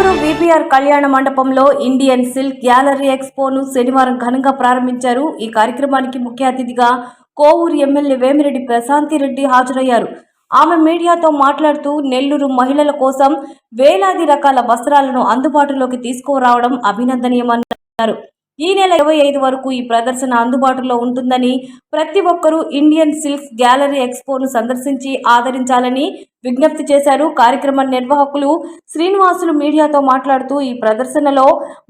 Nellore VPR కళ్యాణ మండపంలో Indian silk gallery ఎక్స్పోను శనివారం ఘనంగా ప్రారంభించారు. ఈ కార్యక్రమానికి ముఖ్య అతిథిగా కోవూరు ఎమ్మెల్యే వేమిరెడ్డి ప్రశాంతిరెడ్డి హాజరయ్యారు. ఆమె మీడియాతో మాట్లాడుతూ నెల్లూరు మహిళల కోసం వేలాది రకాల వస్త్రాలను అందుబాటులోకి తీసుకురావడం అభినందనీయమన్నారు. ఈ నెల ఇరవై ఐదు వరకు ఈ ప్రదర్శన అందుబాటులో ఉంటుందని ప్రతి ఒక్కరూ ఇండియన్ సిల్క్స్ గ్యాలరీ ఎక్స్పోను సందర్శించి ఆదరించాలని విజ్ఞప్తి చేశారు. కార్యక్రమ నిర్వాహకులు శ్రీనివాసులు మీడియాతో మాట్లాడుతూ ఈ ప్రదర్శనలో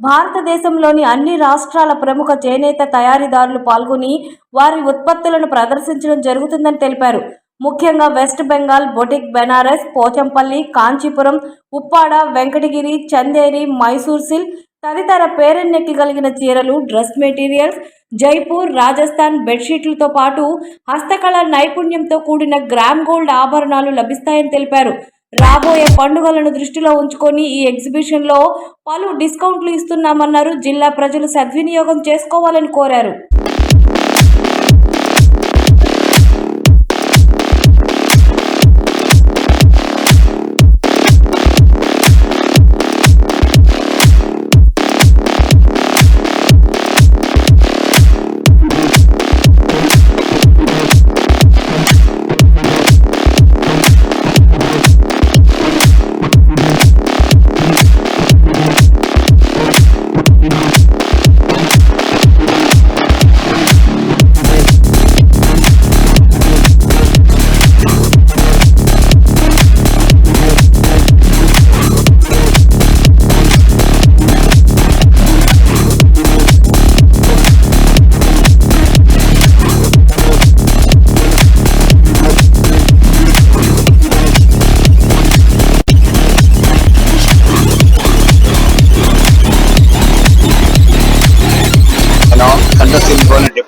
భారతదేశంలోని అన్ని రాష్ట్రాల ప్రముఖ చేనేత తయారీదారులు పాల్గొని వారి ఉత్పత్తులను ప్రదర్శించడం జరుగుతుందని తెలిపారు. ముఖ్యంగా west Bengal boutique Benares Pochampally Kanchipuram Uppada Venkatagiri Chanderi Mysore silk తదితర పేరెన్నెక్కి కలిగిన చీరలు డ్రెస్ మెటీరియల్స్ జైపూర్ రాజస్థాన్ బెడ్షీట్లతో పాటు హస్తకళ నైపుణ్యంతో కూడిన గ్రామ్ గోల్డ్ ఆభరణాలు లభిస్తాయని తెలిపారు. రాబోయే పండుగలను దృష్టిలో ఉంచుకొని ఈ ఎగ్జిబిషన్లో పలు డిస్కౌంట్లు ఇస్తున్నామన్నారు జిల్లా ప్రజలు సద్వినియోగం చేసుకోవాలని కోరారు.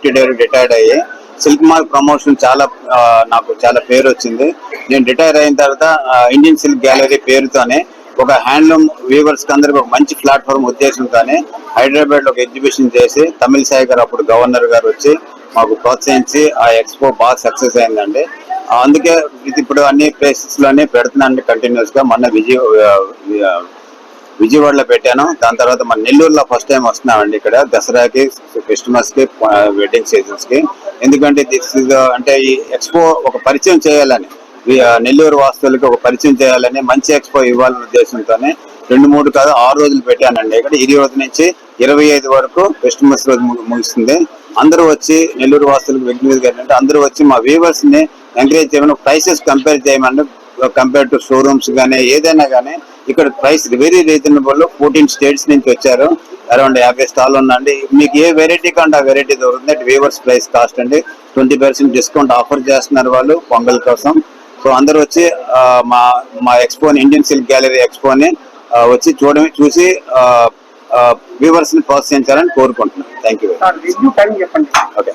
డిప్యూటీ డైరెక్టర్ రిటైర్డ్ అయ్యి సిల్క్ మార్క్ ప్రమోషన్ చాలా నాకు చాలా పేరు వచ్చింది. నేను రిటైర్ అయిన తర్వాత ఇండియన్ సిల్క్ గ్యాలరీ పేరుతోనే ఒక హ్యాండ్లూమ్ వీవర్స్కి అందరికి ఒక మంచి ప్లాట్ఫామ్ ఉద్దేశంతోనే హైదరాబాద్లో ఒక ఎగ్జిబిషన్ చేసి తమిళ సాయి గారు అప్పుడు గవర్నర్ గారు వచ్చి మాకు ప్రోత్సహించి ఆ ఎక్స్పో బాగా సక్సెస్ అయిందండి. అందుకే ఇది ఇప్పుడు అన్ని ప్లేసెస్లోనే పెడుతున్నాను కంటిన్యూస్గా. మొన్న విజయ విజయవాడలో పెట్టాను. దాని తర్వాత మన నెల్లూరులో ఫస్ట్ టైం వస్తున్నామండి ఇక్కడ. దసరాకి క్రిస్టమస్కి వెడ్డింగ్ సీజన్స్కి ఎందుకంటే దిస్ ఇస్ అంటే ఈ ఎక్స్పో ఒక పరిచయం చేయాలని నెల్లూరు వాస్తువులకి ఒక పరిచయం చేయాలని మంచి ఎక్స్పో ఇవ్వాలనే ఉద్దేశంతోనే రెండు మూడు కాదు ఆరు రోజులు పెట్టానండి. ఇక్కడ ఈ రోజు నుంచి ఇరవై ఐదు వరకు క్రిస్మస్ రోజు ముగిస్తుంది. అందరూ వచ్చి నెల్లూరు వాస్తులకు విజ్ఞప్తి ఏంటంటే అందరూ వచ్చి మా వ్యూవర్స్ని ఎంకరేజ్ చేయమని ప్రైసెస్ కంపేర్ చేయమని కంపేర్ టు షోరూమ్స్ కానీ ఏదైనా కానీ ఇక్కడ price very reasonable fourteen states నుంచి వచ్చారు. అరౌండ్ యాభై స్టాల్ ఉందండి. మీకు ఏ వెరైటీ కంటే ఆ వెరైటీ దొరుకుతుంది. వేవర్స్ ప్రైస్ కాస్ట్ అండి. ట్వంటీ పర్సెంట్ డిస్కౌంట్ ఆఫర్ చేస్తున్నారు వాళ్ళు పొంగల్ కోసం. సో అందరూ వచ్చి మా మా ఎక్స్పోని ఇండియన్ సిల్క్ గ్యాలరీ ఎక్స్పోని వచ్చి చూడమే చూసి వ్యూవర్స్ని ప్రోత్సహించాలని కోరుకుంటున్నాను థ్యాంక్ యూ ఓకే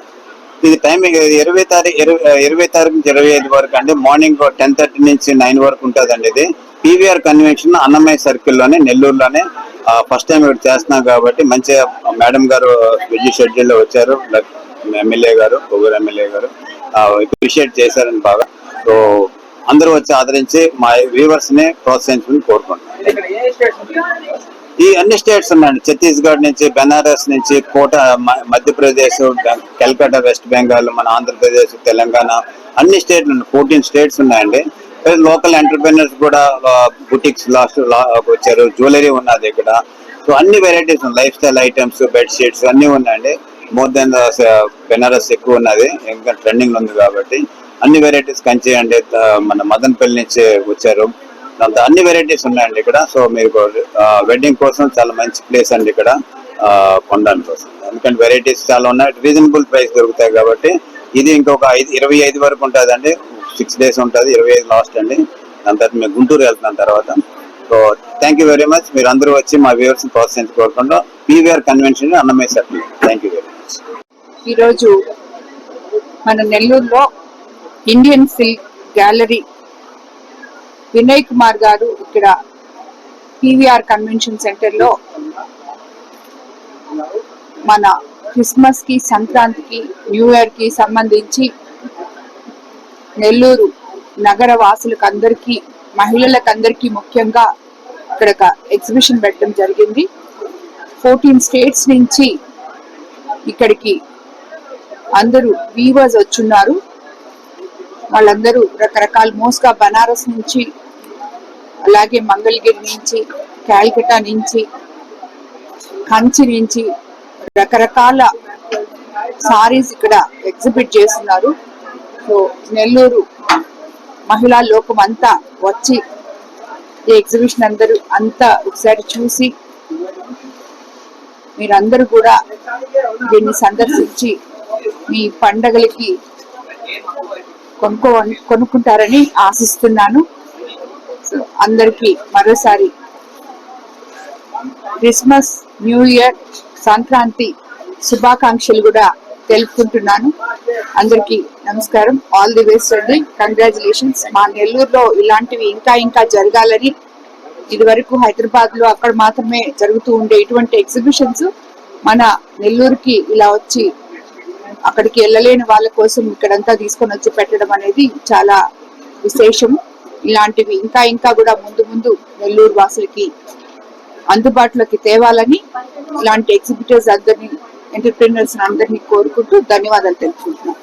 ఇది టైమింగ్ ఇరవై తారీఖు ఇరవై ఇరవై తారీఖు నుంచి ఇరవై ఐదు వరకు అండి. మార్నింగ్ టెన్ థర్టీ నుంచి నైన్ వరకు ఉంటుందండి ఇది. పీవీఆర్ కన్వెన్షన్ అన్నమయ్య సర్కిల్లోనే నెల్లూరులోనే ఫస్ట్ టైం ఇక్కడ చేస్తున్నాం కాబట్టి మంచిగా మేడం గారు బిజీ షెడ్యూల్లో వచ్చారు. ఎమ్మెల్యే గారు కొవ్వూరు ఎమ్మెల్యే గారు అప్రిషియేట్ చేశారని బాగా. సో అందరూ వచ్చి ఆదరించి మా వ్యూవర్స్ని ప్రోత్సహించమని కోరుకుంటున్నాను ఈ అన్ని స్టేట్స్ ఉన్నాయండి. ఛత్తీస్గఢ్ నుంచి బెనారస్ నుంచి కోట మధ్యప్రదేశ్ బె- వెస్ట్ బెంగాల్ మన ఆంధ్రప్రదేశ్ తెలంగాణ అన్ని స్టేట్లు ఫోర్టీన్ స్టేట్స్ ఉన్నాయండి. లోకల్ ఎంటర్ప్రీనర్స్ కూడా బుటిక్స్ లాస్ట్ వచ్చారు. జ్యువెలరీ ఉన్నది ఇక్కడ. సో అన్ని వెరైటీస్ ఉన్నాయి. Life style items bed sheets అన్ని ఉన్నాయండి. మోర్ దెన్ బెనారస్ ఎక్కువ ఉన్నది. ఇంకా ట్రెండింగ్ ఉంది కాబట్టి. అన్ని వెరైటీస్ కంచి అండి మన మదన్పల్లి నుంచి వచ్చారు. దాంతో అన్ని వెరైటీస్ ఉన్నాయండి ఇక్కడ. సో మీరు వెడ్డింగ్ కోసం చాలా మంచి ప్లేస్ అండి ఇక్కడ. కొండని కోసం. ఎందుకంటే వెరైటీస్ చాలా ఉన్నాయి. రీజనబుల్ ప్రైస్ దొరుకుతాయి కాబట్టి. ఇది ఇంకొక ఐదు ఇరవై ఐదు వరకు ఉంటుంది అండి సిక్స్ డేస్ ఉంటుంది ఇరవై ఐదు లాస్ట్ అండి. దాని తర్వాత మేము గుంటూరు వెళ్తున్నాం తర్వాత. So thank you very much మీరు అందరూ వచ్చి మా viewers ప్రోత్సహించుకోకుండా PVR convention Annamayya circle thank you very much ఈరోజు మన నెల్లూరులో Indian silk gallery Vinay Kumar garu ఇక్కడ పీవీఆర్ కన్వెన్షన్ సెంటర్లో మన క్రిస్మస్కి సంక్రాంతికి న్యూ ఇయర్కి సంబంధించి నెల్లూరు నగర వాసులకు అందరికీ మహిళలకు అందరికీ ముఖ్యంగా ఇక్కడ ఒక ఎగ్జిబిషన్ పెట్టడం జరిగింది. ఫోర్టీన్ స్టేట్స్ నుంచి ఇక్కడికి అందరూ వీవర్స్ వచ్చున్నారు. వాళ్ళందరూ రకరకాల మోస్గా బనారస్ నుంచి అలాగే మంగళగిరి నుంచి క్యాల్కటా నుంచి కంచి నుంచి రకరకాల సారీస్ ఇక్కడ ఎగ్జిబిట్ చేస్తున్నారు. లో నెల్లూరు మహిళా లోకం అంతా వచ్చి ఈ ఎగ్జిబిషన్ అందరూ అంతా ఒకసారి చూసి మీరందరూ కూడా దీన్ని సందర్శించి మీ పండగలకి కొనుక్కో కొనుక్కుంటారని ఆశిస్తున్నాను. సో అందరికీ మరోసారి క్రిస్మస్ న్యూ ఇయర్ సంక్రాంతి శుభాకాంక్షలు కూడా తెలుపుకుంటున్నాను. అందరికీ నమస్కారం. ఆల్ ది బెస్ట్ అండి. కంగ్రాచులేషన్స్ మా నెల్లూరులో ఇలాంటివి ఇంకా ఇంకా జరగాలని ఇది వరకు హైదరాబాద్లో అక్కడ మాత్రమే జరుగుతూ ఉండే ఇటువంటి ఎగ్జిబిషన్స్ మన నెల్లూరుకి ఇలా వచ్చి అక్కడికి వెళ్ళలేని వాళ్ళ కోసం ఇక్కడంతా తీసుకొని వచ్చి పెట్టడం అనేది చాలా విశేషం. ఇలాంటివి ఇంకా ఇంకా కూడా ముందు ముందు నెల్లూరు వాసులకి అందుబాటులోకి తేవాలని ఇలాంటి ఎగ్జిబిటర్స్ అందరినీ ఎంటర్ప్రీనర్స్ అందరినీ కోరుకుంటూ ధన్యవాదాలు తెలుపుకుంటున్నాను